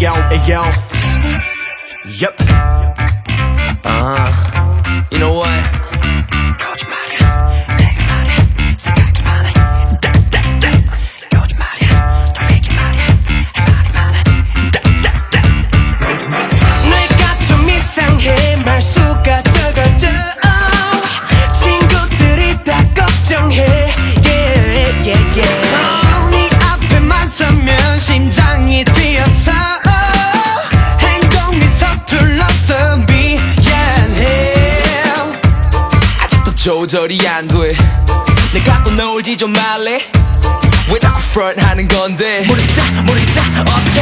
yo, yo. Yep. 조절이 안 돼. 내 갖고 놀지 좀 말래. 왜 자꾸 front 하는 건데? 모르겠다 모르겠다 어떻게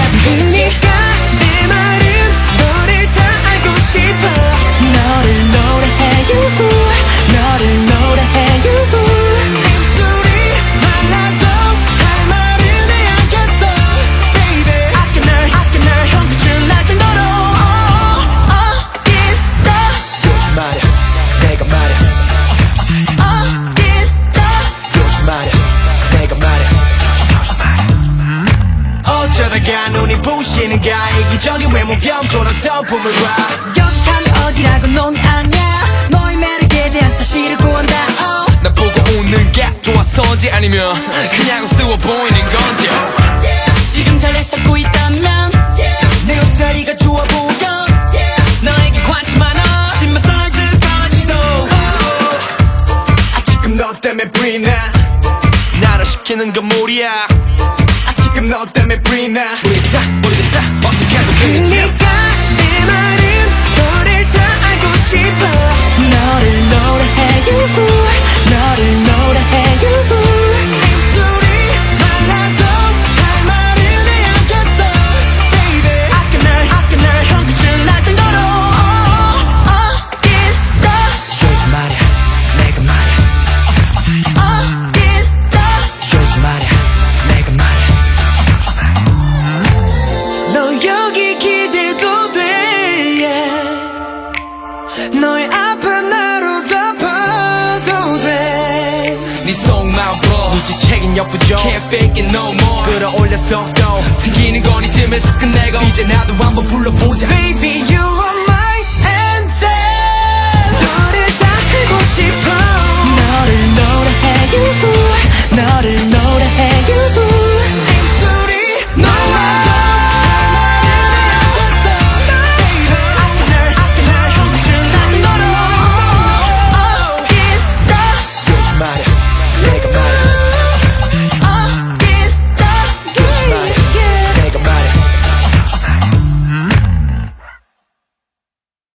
어쩌다가 눈이 부시는가 이기적인 외모 겸손한 성품을 봐. 여기가 어디라고 넌 아냐? 너의 매력에 대한 사실을 구한다. oh. 나 보고 웃는 게 좋아서인지 아니면 그냥 우스워 보이는 건지. 지금 잘 찾고 있다면 내 옷자리가 좋아 보여. 너에게 관심 많아. 신발 사이즈까지도. 아 지금 너 때문에 브이나 나를 시키는 건 무리야 너 때문에 브이나 모르겠다 모르겠다 어떻게 되지 네 너의 앞에 나로 덮어도 돼네 속마음 불어. 눈치채긴 역부족 Can't fake it no more. 끌어올렸어 또 튕기는 건 이쯤에서 끝내고. 이제 나도 한번 불러보자 Baby